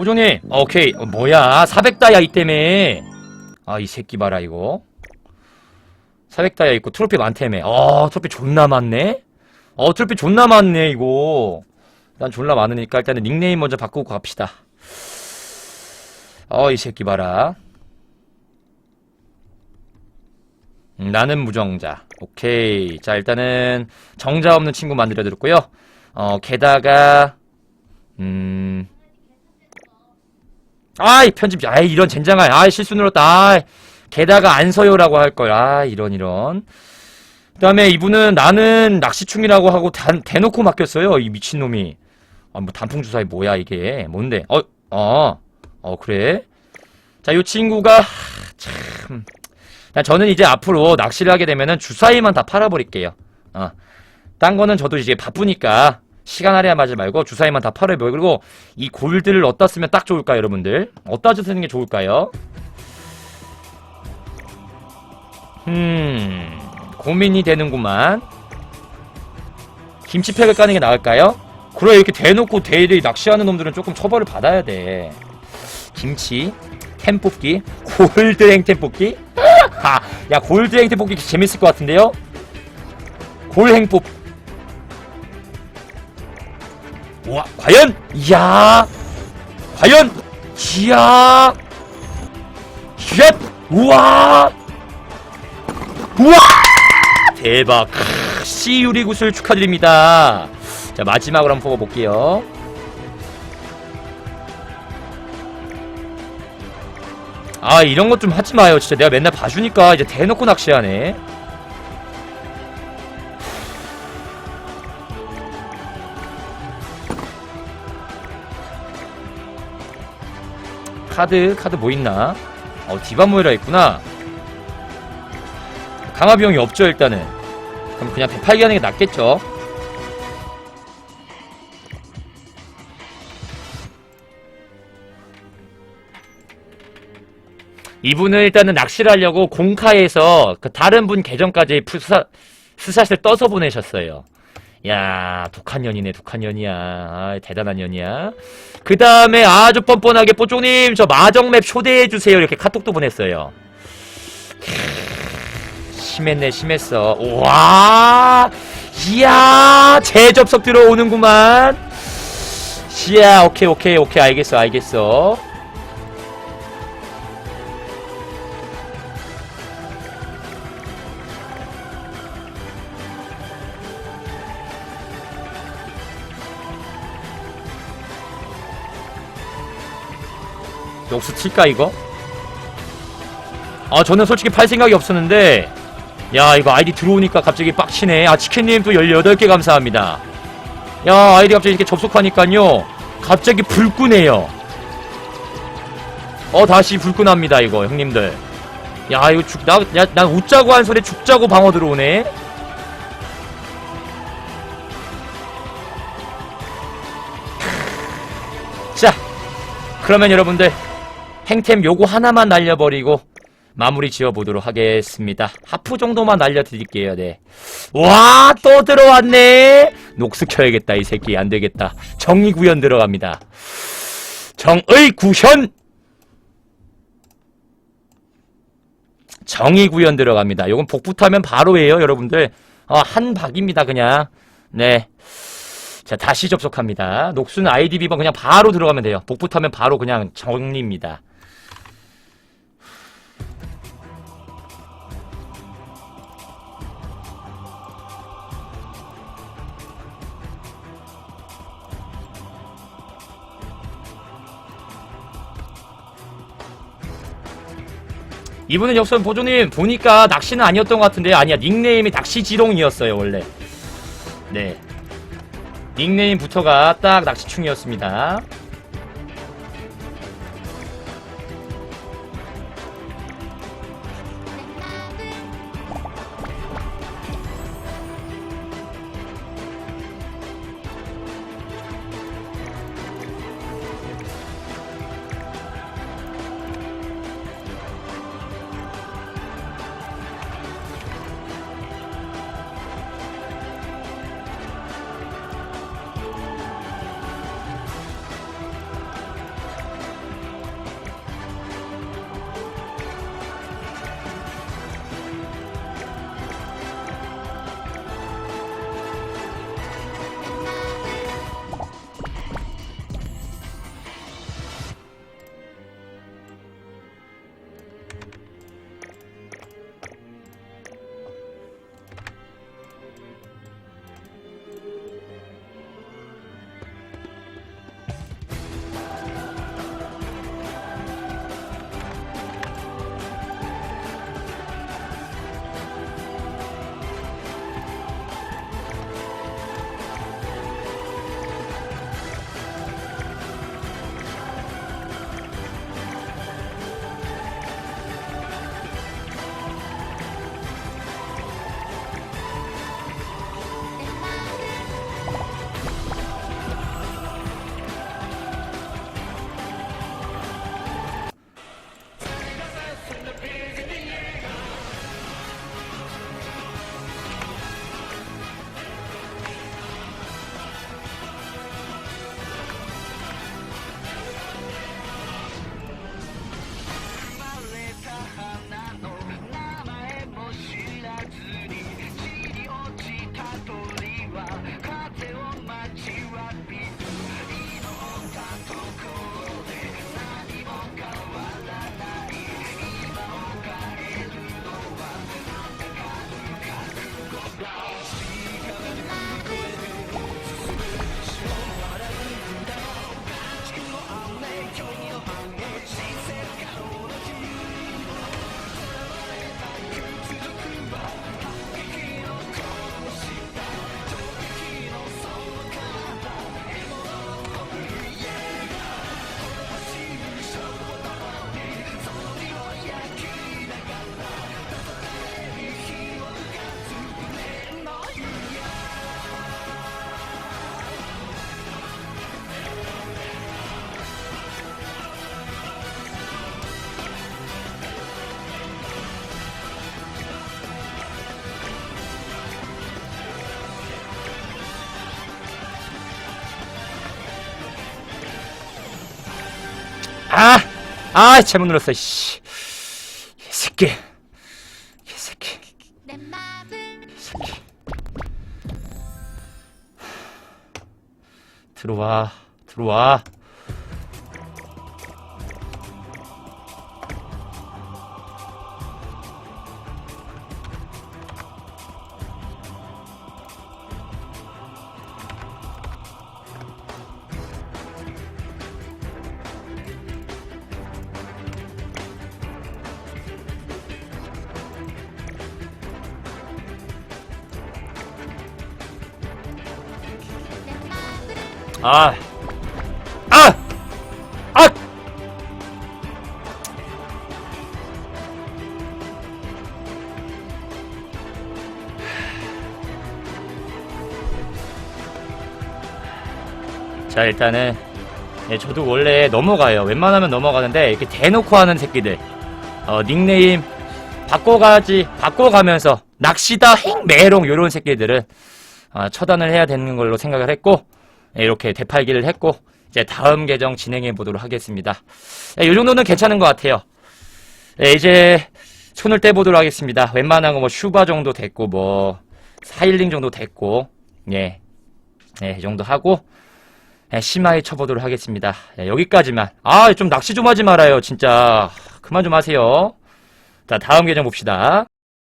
보조님 오케이. 어, 뭐야? 400다이아 이때문에. 아 이 새끼 봐라 이거. 400다이아 있고 트로피 많다며. 어 트로피 존나 많네? 어 트로피 존나 많네 이거. 난 졸라 많으니까 일단은 닉네임 먼저 바꾸고 갑시다. 어 이 새끼 봐라. 음, 나는 무정자. 오케이. 자 일단은 정자 없는 친구 만들어 드렸고요. 어 게다가 음 아이 편집 아이 이런 젠장아 아이 실수 눌렀다 아이. 게다가 안 서요라고 할걸 아 이런 이런. 그 다음에 이분은 나는 낚시충이라고 하고 단, 대놓고 맡겼어요 이 미친놈이. 아 뭐 단풍 주사위 뭐야 이게. 뭔데? 어어어 어, 그래? 자요 친구가 하, 참. 자, 저는 이제 앞으로 낚시를 하게 되면은 주사위만 다 팔아버릴게요. 어. 딴 거는 저도 이제 바쁘니까 시간 할애야 맞지 말고 주사위만 다 팔아버리고 그리고 이 골드를 어디다 쓰면 딱 좋을까요 여러분들? 어디다 쓰는 게 좋을까요? 음 고민이 되는구만. 김치팩을 까는 게 나을까요? 그래 이렇게 대놓고 대리 낚시하는 놈들은 조금 처벌을 받아야 돼. 김치 템 뽑기 골드 행 템 뽑기? 하, 야 골드 행 템 뽑기 재밌을 것 같은데요? 골행 뽑 와 과연? 이야. 과연? 이야. 쉣 우와. 우와! 대박. 크, 씨유리 구슬 축하드립니다. 자 마지막으로 한번 뽑아볼게요. 아 이런 것 좀 하지 마요. 진짜 내가 맨날 봐주니까 이제 대놓고 낚시하네 카드 카드 뭐 있나? 어 디바모이라 있구나. 강화 비용이 없죠 일단은. 그럼 그냥 대팔기 하는 게 낫겠죠? 이분은 일단은 낚시를 하려고 공카에서 그 다른 분 계정까지 푸사, 스샷을 떠서 보내셨어요. 야, 독한 년이네, 독한 년이야. 아, 대단한 년이야. 그 다음에 아주 뻔뻔하게 뽀쪽님, 저 마정맵 초대해주세요. 이렇게 카톡도 보냈어요. 캬, 심했네, 심했어. 와, 이야, 재접속 들어오는구만. 이야, 오케이, 오케이, 오케이, 알겠어, 알겠어. 녹수 칠까 이거? 아 저는 솔직히 팔 생각이 없었는데 야 이거 아이디 들어오니까 갑자기 빡치네. 아 치킨님 또 18개 감사합니다. 야 아이디 갑자기 이렇게 접속하니까요. 갑자기 불끄네요. 어 다시 불끈합니다 이거 형님들. 야 이거 죽, 나, 야, 난 웃자고 한 소리 죽자고 방어 들어오네. 자 그러면 여러분들 행템 요거 하나만 날려버리고 마무리 지어보도록 하겠습니다. 하프 정도만 날려드릴게요, 네. 와, 또 들어왔네! 녹스 켜야겠다, 이 새끼. 안 되겠다. 정의 구현 들어갑니다. 정의 구현! 정의 구현 들어갑니다. 요건 복붙하면 바로예요, 여러분들. 어, 한 박입니다, 그냥. 네. 자, 다시 접속합니다. 녹수는 아이디 비번 그냥 바로 들어가면 돼요. 복붙하면 바로 그냥 정리입니다. 이분은 역선 보조님 보니까 낚시는 아니었던 것 같은데 아니야 닉네임이 낚시지롱이었어요 원래. 네. 닉네임부터가 딱 낚시충이었습니다 아, 아, 잘못 눌렀어, 씨. 이 새끼. 이 새끼. 내 맘을 이 새끼. 들어와, 들어와. 아, 아, 아! 자, 일단은, 예, 저도 원래 넘어가요. 웬만하면 넘어가는데, 이렇게 대놓고 하는 새끼들. 어, 닉네임 바꿔가지, 바꿔가면서, 낚시다, 행, 메롱, 요런 새끼들은, 아, 처단을 해야 되는 걸로 생각을 했고, 예, 이렇게 되팔기를 했고 이제 다음 계정 진행해 보도록 하겠습니다. 예, 이 정도는 괜찮은 것 같아요. 예, 이제 손을 떼보도록 하겠습니다. 웬만한 거 뭐 슈바 정도 됐고 뭐 사일링 정도 됐고 예, 예, 이 정도 하고 예, 심하게 쳐보도록 하겠습니다. 예, 여기까지만. 아, 좀 낚시 좀 하지 말아요, 진짜. 그만 좀 하세요. 자, 다음 계정 봅시다.